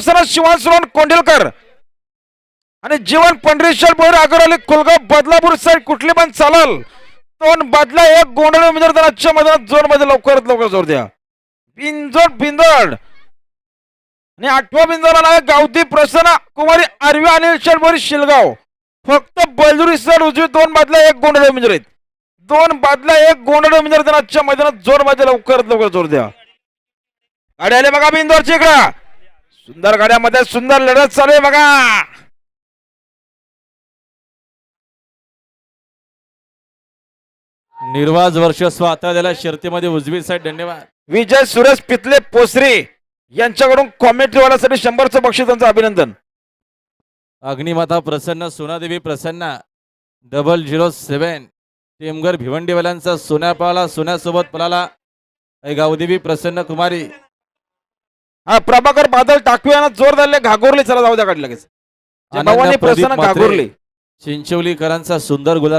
प्रसन्न शिवासुरन कोंडेलकर आणि जीवन पंढरीश्वर बोर अगरवाली कुलगाव बदलापूर साईड कुठली पण चालल दोन बदला एक गोंधळ उमेदवार तर आजच्या मैदानात जोरमध्ये लवकरात लवकर जोर द्या. बिंजोड बिंदड आणि आठवा बिंदोला आहे गावती प्रसन्न कुमारी आरवी अनिल शेडबोरी शिलगाव. फक्त बलजुरी सर उजवी दोन बादला एक गोंधळ उमेदवार आहेत. दोन बादला एक गोंधळ उमेदवार तर आजच्या मैदानात जोरमध्ये लवकरात लवकर जोर द्या. गाडी आले बघा बिंदोरची इकडं. सुंदर गाड्यामध्ये सुंदर लढत चालू आहे बघा. निर्वाज वर्षस्व आता त्याला शर्तीमध्ये उजवी साईड धन्यवाद. विजय सुरेश पितले पोसरे यांच्याकडून कॉमेंट्रीवाल्यासाठी शंभरचं बक्षीस त्यांचं अभिनंदन. अग्निमाता प्रसन्न सोनादेवी प्रसन्न डबल झिरो सेवन टेमघर भिवंडीवाल्यांचा सोन्या पळाला सोन्यासोबत पळाला. गावदेवी प्रसन्न कुमारी. हा प्रभाकर बादल टाकवी यांना जोर धरले घागोरले चला जाऊ द्या लगेच भवानी प्रसन्न. घागोरले चिंचवलीकरांचा सुंदर गुलाला